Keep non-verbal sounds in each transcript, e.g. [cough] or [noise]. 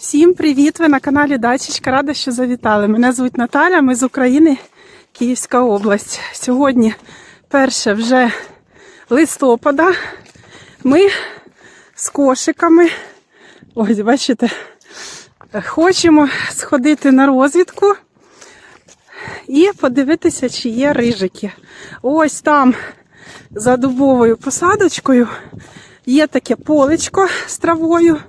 Всім привіт! Ви на каналі Дачечка. Рада, що завітали. Мене звуть Наталя, ми з України, Київська область. Сьогодні перше вже листопада. Ми з кошиками. Ось, бачите, хочемо сходити на розвідку і подивитися, чи є рижики. Ось там за дубовою посадочкою є таке полечко з травою.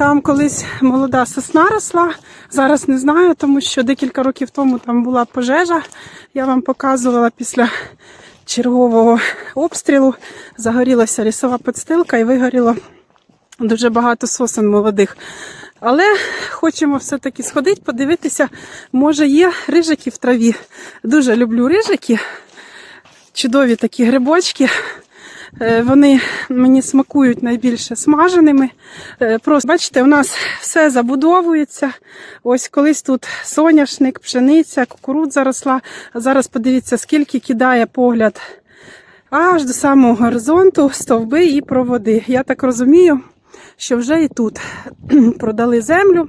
Там колись молода сосна росла. Зараз не знаю, тому що декілька років тому там була пожежа. Я вам показувала після чергового обстрілу. Загорілася лісова підстилка і вигоріло дуже багато сосен молодих. Але хочемо все-таки сходити, подивитися, може є рижики в траві. Дуже люблю рижики. Чудові такі грибочки. Е, Вони мені смакують найбільше смаженими. Е, Просто бачите, у нас все забудовується. Ось колись тут соняшник, пшениця, кукурудза росла. Зараз подивіться, скільки кидає погляд аж до самого горизонту стовби і проводи. Я так розумію, що вже і тут [clears throat] продали землю.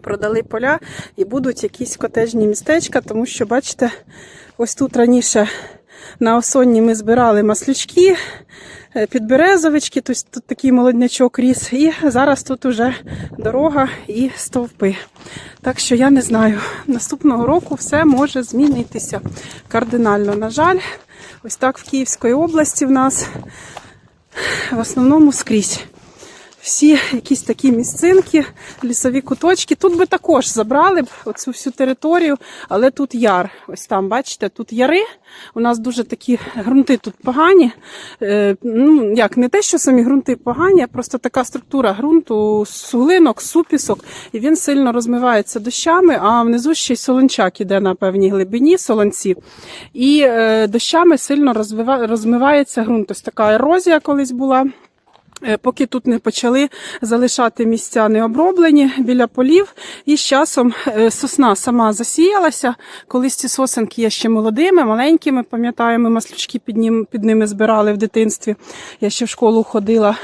Продали поля і будуть якісь котежні містечка, тому що, бачите, ось тут раніше на осонні ми збирали маслючки, е, підберезовички, тут, тут такий молоднячок ріс. І зараз тут уже дорога і стовпи. Так що я не знаю, наступного року все може змінитися кардинально. На жаль, ось так в Київській області в нас в основному скрізь. Всі якісь такі місцинки, лісові куточки. Тут би також забрали б оцю всю територію, але тут яр. Ось там, бачите, тут яри. У нас дуже такі ґрунти тут погані. Е, ну, як не те, що самі ґрунти погані, а просто така структура ґрунту, суглинок, супісок, і він сильно розмивається дощами, а внизу ще й солончак іде на певній глибині, солонці. І е, дощами сильно розмивається ґрунт. Ось така ерозія колись була. Е, Поки тут не почали залишати місця необроблені біля полів, і з часом е, сосна сама засіялася. Колись ці сосенки є ще молодими, маленькими, пам'ятаємо, маслючки під, ним, під ними збирали в дитинстві. Я ще в школу ходила.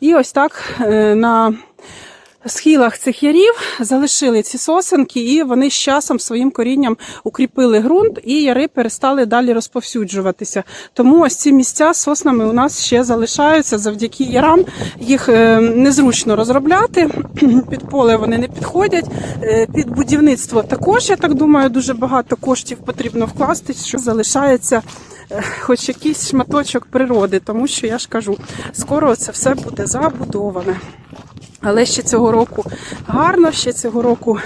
І ось так е, на схилах цих ярів залишили ці сосенки, і вони з часом своїм корінням укріпили ґрунт, і яри перестали далі розповсюджуватися. Тому ось ці місця соснами у нас ще залишаються завдяки ярам. Їх е, незручно розробляти. [clears throat] Під поле вони не підходять. Е, Під будівництво також, я так думаю, дуже багато коштів потрібно вкласти, що залишається. е, Хоч якийсь шматочок природи, тому що я ж кажу, скоро це все буде забудоване. Але ще цього року гарно, ще цього року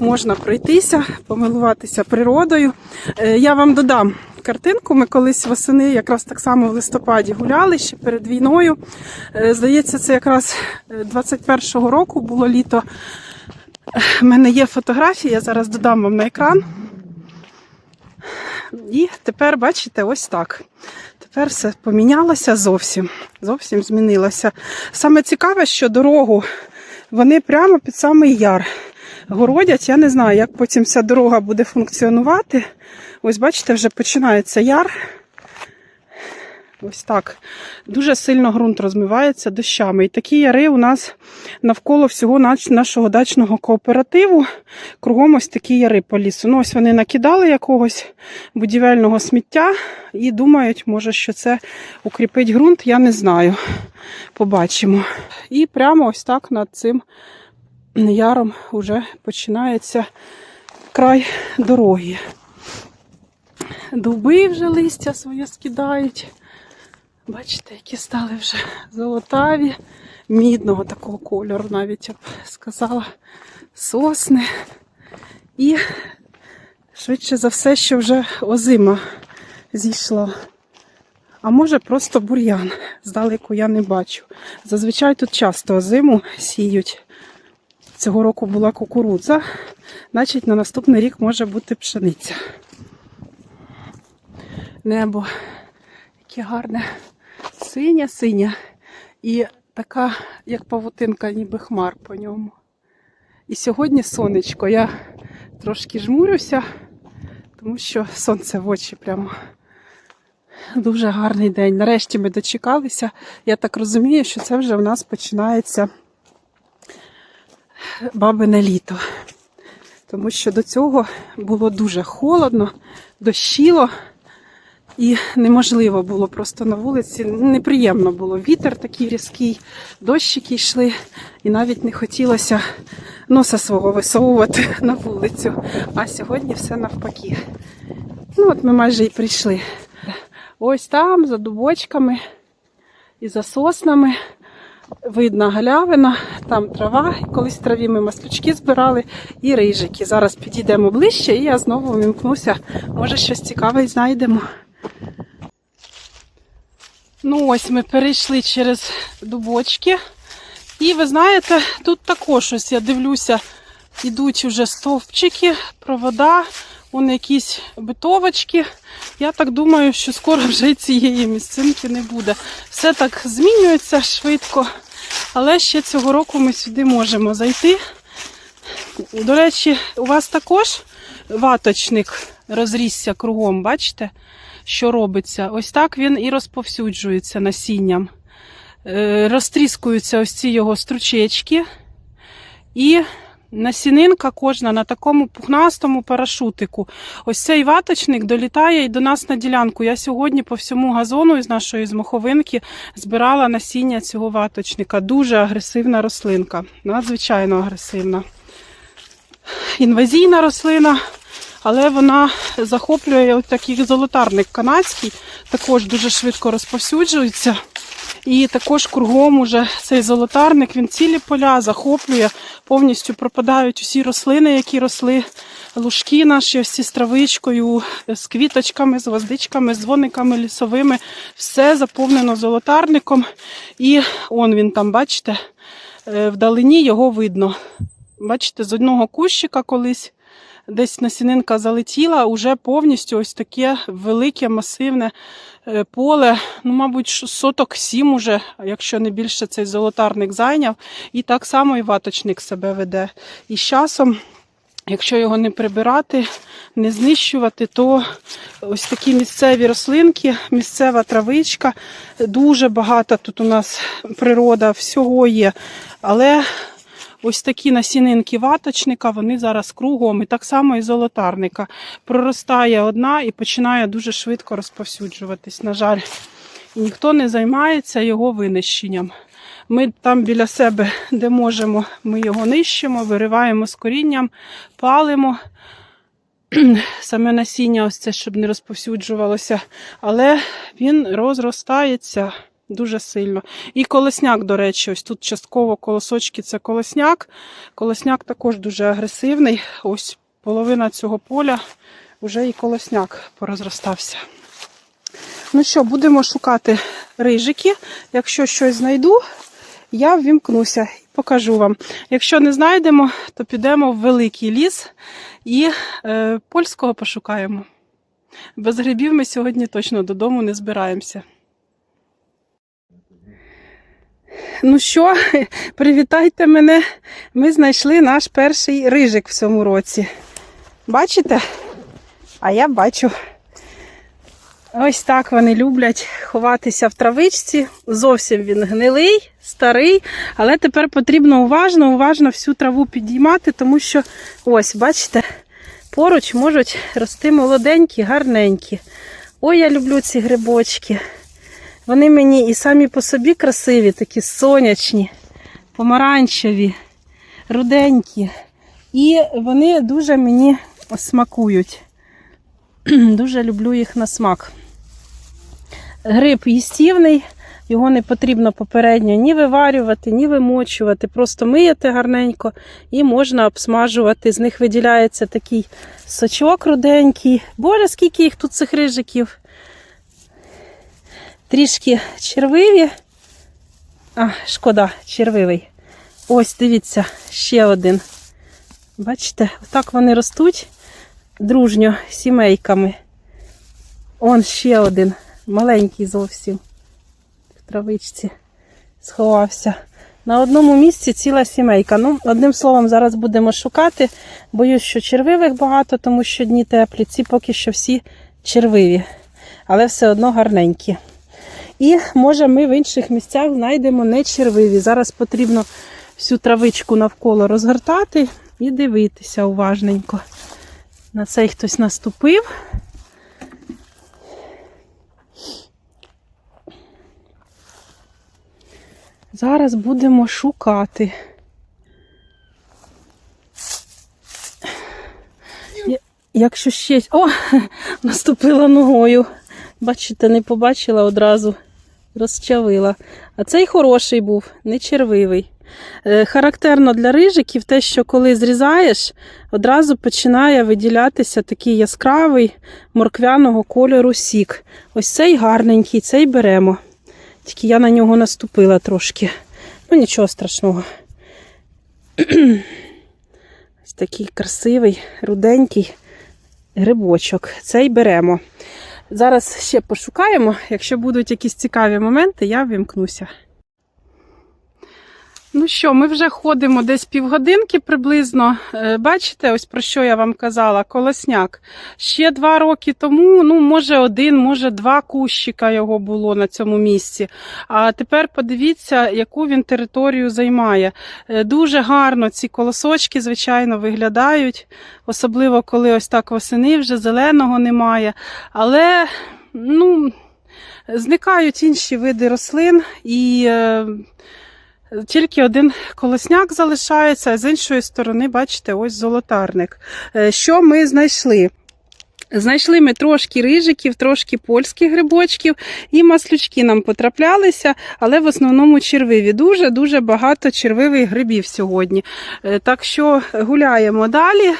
можна пройтися, помилуватися природою. Е, Я вам додам картинку. Ми колись восени, якраз так само в листопаді гуляли ще перед війною. Е, Здається, це якраз е, 21-го року було літо. У мене є фотографія, я зараз додам вам на екран. І тепер, бачите, ось так. Тепер все помінялося зовсім. Зовсім змінилося. Саме цікаве, що дорогу вони прямо під самий яр городять. Я не знаю, як потім ця дорога буде функціонувати. Ось бачите, вже починається яр. Ось так. Дуже сильно ґрунт розмивається дощами. І такі яри у нас навколо всього нашого дачного кооперативу. Кругом ось такі яри по лісу. Ну, ось вони накидали якогось будівельного сміття і думають, може, що це укріпить ґрунт, я не знаю. Побачимо. І прямо ось так над цим яром вже починається край дороги. Дуби вже листя своє скидають. Бачите, які стали вже золотаві, мідного такого кольору, навіть я б сказала, сосни. І швидше за все, що вже озима зійшла. А може просто бур'ян. Здалеку я не бачу. Зазвичай тут часто озиму сіють. Цього року була кукурудза, значить на наступний рік може бути пшениця. Небо яке гарне, синя, синя. І така, як павутинка, ніби хмар по ньому. І сьогодні сонечко. Я трошки жмурюся, тому що сонце в очі прямо. Дуже гарний день. Нарешті ми дочекалися. Я так розумію, що це вже в нас починається бабине літо. Тому що до цього було дуже холодно, дощило. І неможливо було просто на вулиці. Неприємно було. Вітер такий різкий, дощики йшли, і навіть не хотілося носа свого висовувати на вулицю. А сьогодні все навпаки. Ну, от ми майже і прийшли. Ось там, за дубочками і за соснами. Видна галявина, там трава, колись траві ми маслючки збирали і рижики. Зараз підійдемо ближче і я знову вимкнуся. Може, щось цікаве знайдемо. Ну, ось ми перейшли через дубочки. І ви знаєте, тут також ось я дивлюся, ідуть вже стовпчики, провода, вон якісь битовочки. Я так думаю, що скоро вже цієї місцинки не буде. Все так змінюється швидко, але ще цього року ми сюди можемо зайти. До речі, у вас також ваточник розрісся кругом, бачите, що робиться? Ось так він і розповсюджується насінням. Е, Розтріскуються ось ці його стручечки. І насінинка кожна на такому пухнастому парашутику. Ось цей ваточник долітає і до нас на ділянку. Я сьогодні по всьому газону із нашої з моховинки збирала насіння цього ваточника. Дуже агресивна рослинка, надзвичайно агресивна. Інвазійна рослина, але вона захоплює ось такий золотарник канадський, також дуже швидко розповсюджується. І також кругом уже цей золотарник, він цілі поля захоплює, повністю пропадають усі рослини, які росли, лужки наші ці з травичкою, з квіточками, з гвоздичками, з дзвониками лісовими. Все заповнено золотарником. І он він там, бачите, е, вдалині його видно. Бачите, з одного кущика колись десь насінинка залетіла, уже повністю ось таке велике, масивне е, поле. Ну, мабуть, соток сім уже, якщо не більше цей золотарник зайняв. І так само і ваточник себе веде. І з часом. Якщо його не прибирати, не знищувати, то ось такі місцеві рослинки, місцева травичка, дуже багато тут у нас природа, всього є. Але ось такі насінинки ваточника, вони зараз кругом, і так само і золотарника. Проростає одна і починає дуже швидко розповсюджуватись. На жаль, і ніхто не займається його винищенням. Ми там біля себе, де можемо, ми його нищимо, вириваємо з корінням, палимо. [clears throat] Саме насіння, ось це, щоб не розповсюджувалося, але він розростається дуже сильно. І колосняк, до речі, ось тут частково колосочки це колосняк. Колосняк також дуже агресивний. Ось половина цього поля вже і колосняк порозростався. Ну що, будемо шукати рижики. Якщо щось знайду, я ввімкнуся і покажу вам. Якщо не знайдемо, то підемо в великий ліс і е, польського пошукаємо. Без грибів ми сьогодні точно додому не збираємося. Ну що, [laughs] привітайте мене. Ми знайшли наш перший рижик в цьому році. Бачите? А я бачу. Ось так вони люблять ховатися в травичці. Зовсім він гнилий, старий, але тепер потрібно уважно, уважно всю траву підіймати, тому що ось, бачите, поруч можуть рости молоденькі, гарненькі. Ой, я люблю ці грибочки. Вони мені і самі по собі красиві, такі сонячні, помаранчеві, руденькі. І вони дуже мені смакують. Дуже люблю їх на смак. Гриб їстівний, його не потрібно попередньо ні виварювати, ні вимочувати. Просто миєте гарненько і можна обсмажувати. З них виділяється такий сочок руденький. Боже, скільки їх тут цих рижиків. Трішки червиві. А, шкода, червивий. Ось, дивіться, ще один. Бачите, отак вони ростуть дружньо сімейками. Он ще один, маленький зовсім в травичці сховався. На одному місці ціла сімейка. Ну, одним словом, зараз будемо шукати. Боюсь, що червивих багато, тому що дні теплі. Ці поки що всі червиві, але все одно гарненькі. І може ми в інших місцях знайдемо не червиві. Зараз потрібно всю травичку навколо розгортати і дивитися уважненько. На цей хтось наступив. Зараз будемо шукати. Якщо ще. О! [laughs] Наступила ногою. Бачите, не побачила одразу, розчавила. А цей хороший був, не червивий. Е, Характерно для рижиків те, що коли зрізаєш, одразу починає виділятися такий яскравий морквяного кольору сік. Ось цей гарненький, цей беремо. Тільки я на нього наступила трошки. Ну, нічого страшного. Ось такий красивий, руденький грибочок. Цей беремо. Зараз ще пошукаємо. Якщо будуть якісь цікаві моменти, я вимкнуся. Ну що, ми вже ходимо десь півгодинки приблизно. Е, Бачите, ось про що я вам казала, колосняк. Ще два роки тому, ну, може, один, може, два кущика його було на цьому місці. А тепер подивіться, яку він територію займає. Е, Дуже гарно ці колосочки, звичайно, виглядають, особливо коли ось так восени вже зеленого немає. Але, ну, зникають інші види рослин і. Тільки один колосняк залишається, а з іншої сторони, бачите, ось золотарник. Е, Що ми знайшли? Знайшли ми трошки рижиків, трошки польських грибочків, і маслючки нам потраплялися, але в основному червиві. Дуже-дуже багато червивих грибів сьогодні. Е, Так що гуляємо далі.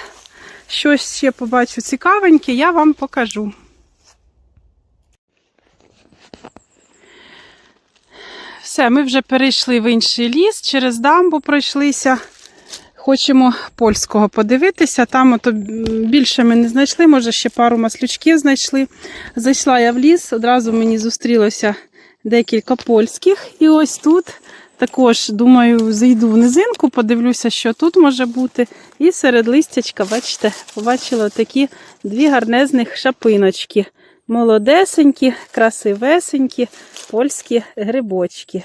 Щось ще побачу цікавеньке, я вам покажу. Все, ми вже перейшли в інший ліс, через дамбу пройшлися. Хочемо польського подивитися. Там ото більше ми не знайшли, може ще пару маслючків знайшли. Зайшла я в ліс, одразу мені зустрілося декілька польських. І ось тут також, думаю, зайду в низинку, подивлюся, що тут може бути. І серед листячка, бачите, побачила такі дві гарнезних шапиночки. Молодесенькі, красивесенькі польські грибочки.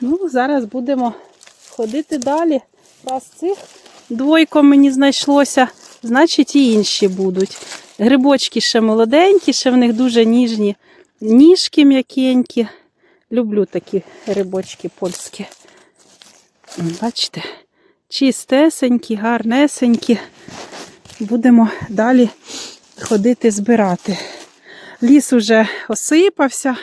Ну, зараз будемо ходити далі. Раз цих двойко мені знайшлося, значить і інші будуть. Грибочки ще молоденькі, ще в них дуже ніжні ніжки м'якенькі. Люблю такі грибочки польські. Бачите, чистесенькі, гарнесенькі. Будемо далі ходити збирати. Ліс уже осипався.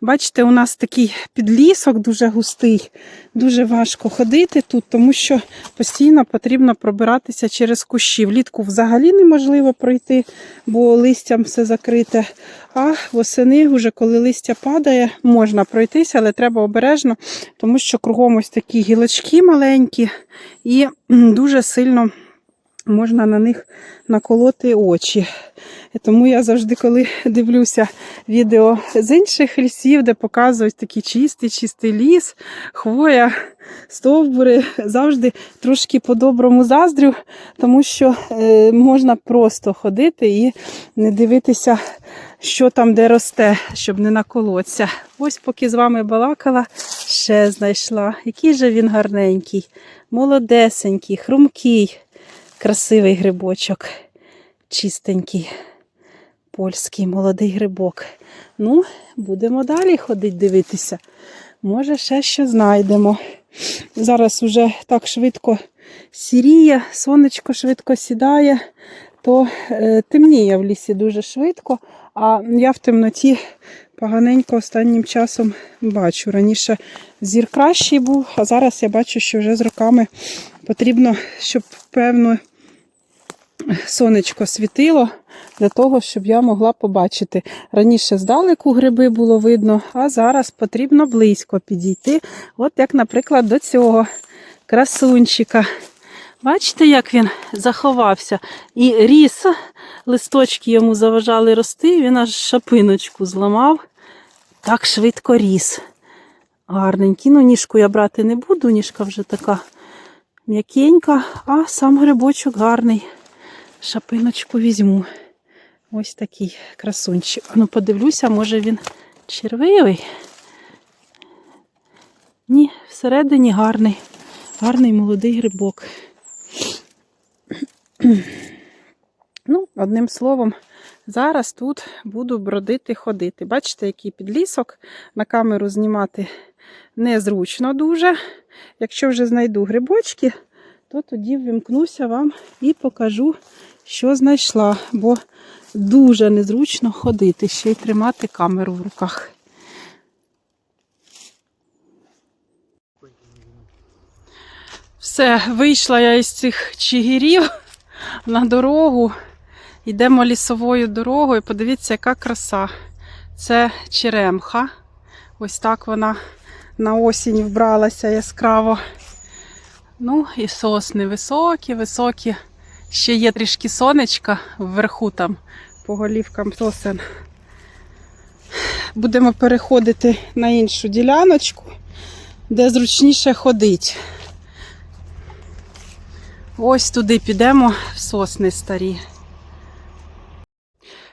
Бачите, у нас такий підлісок дуже густий, дуже важко ходити тут, тому що постійно потрібно пробиратися через кущі. Влітку взагалі неможливо пройти, бо листям все закрите. А восени, вже коли листя падає, можна пройтися, але треба обережно, тому що кругом ось такі гілочки маленькі і дуже сильно можна на них наколоти очі. Тому я завжди, коли дивлюся відео з інших лісів, де показують такий чистий, чистий ліс, хвоя, стовбури, завжди трошки по-доброму заздрю, тому що е, можна просто ходити і не дивитися, що там де росте, щоб не наколоться. Ось поки з вами балакала, ще знайшла. Який же він гарненький, молодесенький, хрумкий, красивий грибочок, чистенький польський молодий грибок. Ну, будемо далі ходити дивитися. Може, ще що знайдемо. Зараз уже так швидко сіріє, сонечко швидко сідає, то е, темніє в лісі дуже швидко, а я в темноті поганенько останнім часом бачу. Раніше зір кращий був, а зараз я бачу, що вже з роками потрібно, щоб певно сонечко світило для того, щоб я могла побачити. Раніше здалеку гриби було видно, а зараз потрібно близько підійти. От як, наприклад, до цього красунчика. Бачите, як він заховався і ріс, листочки йому заважали рости, він аж шапиночку зламав, так швидко ріс. Гарненький. Ну, ніжку я брати не буду, ніжка вже така м'якенька, а сам грибочок гарний. Шапиночку візьму. Ось такий красунчик. Ну, подивлюся, може він червивий. Ні, всередині гарний, гарний молодий грибок. Ну, одним словом, зараз тут буду бродити, ходити. Бачите, який підлісок на камеру знімати незручно дуже. Якщо вже знайду грибочки, то тоді ввімкнуся вам і покажу, що знайшла, бо дуже незручно ходити, ще й тримати камеру в руках. Все, вийшла я із цих чигирів [laughs] на дорогу. Йдемо лісовою дорогою. Подивіться, яка краса. Це черемха. Ось так вона на осінь вбралася яскраво. Ну і сосни високі, високі. Ще є трішки сонечка вверху там по голівкам сосен. Будемо переходити на іншу діляночку, де зручніше ходить. Ось туди підемо в сосни старі.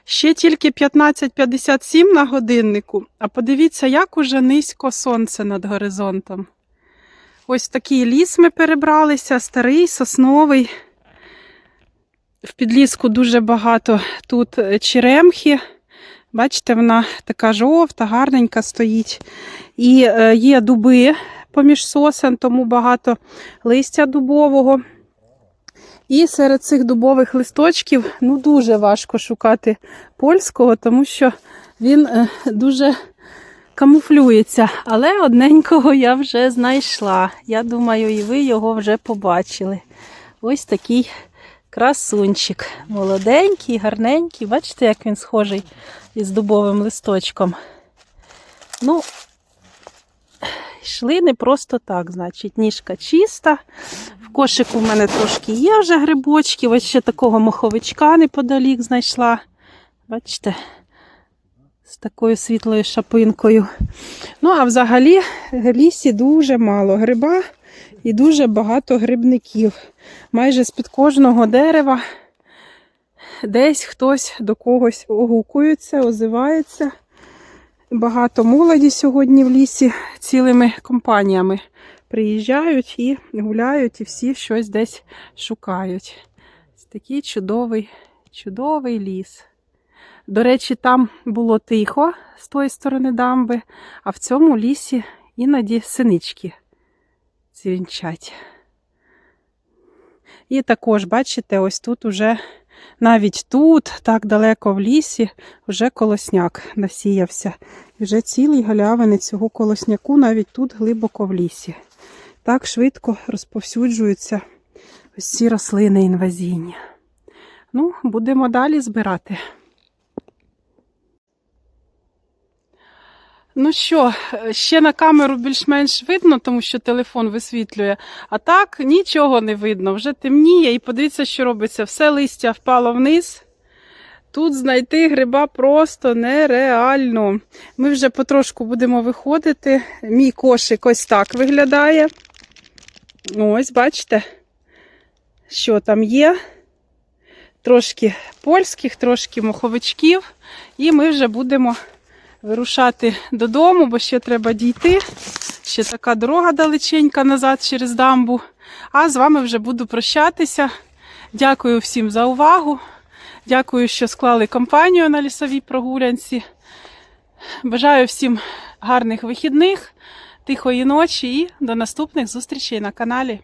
Ще тільки 15.57 на годиннику, а подивіться, як уже низько сонце над горизонтом. Ось в такий ліс ми перебралися, старий, сосновий. В підліску дуже багато тут е, черемхи. Бачите, вона така жовта, гарненька стоїть. І е, є дуби поміж сосен, тому багато листя дубового. І серед цих дубових листочків ну, дуже важко шукати польського, тому що він е, дуже камуфлюється. Але одненького я вже знайшла. Я думаю, і ви його вже побачили. Ось такий красунчик. Молоденький, гарненький. Бачите, як він схожий із дубовим листочком. Ну, йшли не просто так, значить, ніжка чиста. В кошику в мене трошки є вже грибочки. Ось ще такого моховичка неподалік знайшла. Бачите, з такою світлою шапинкою. Ну, а взагалі в лісі дуже мало гриба і дуже багато грибників. Майже з-під кожного дерева десь хтось до когось огукується, озивається. Багато молоді сьогодні в лісі цілими компаніями приїжджають і гуляють, і всі щось десь шукають. Ось такий чудовий, чудовий ліс. До речі, там було тихо з тої сторони дамби, а в цьому лісі іноді синички цвінчать. І також, бачите, ось тут уже навіть тут, так далеко в лісі, вже колосняк насіявся. І вже цілий галявини цього колосняку навіть тут глибоко в лісі. Так швидко розповсюджуються ось ці рослини інвазійні. Ну, будемо далі збирати. Ну що, ще на камеру більш-менш видно, тому що телефон висвітлює. А так нічого не видно, вже темніє, і подивіться, що робиться. Все листя впало вниз. Тут знайти гриба просто нереально. Ми вже потрошку будемо виходити. Мій кошик ось так виглядає. Ось, бачите, що там є. Трошки польських, трошки моховичків. І ми вже будемо вирушати додому, бо ще треба дійти. Ще така дорога далеченька назад через дамбу. А з вами вже буду прощатися. Дякую всім за увагу. Дякую, що склали компанію на лісовій прогулянці. Бажаю всім гарних вихідних, тихої ночі і до наступних зустрічей на каналі.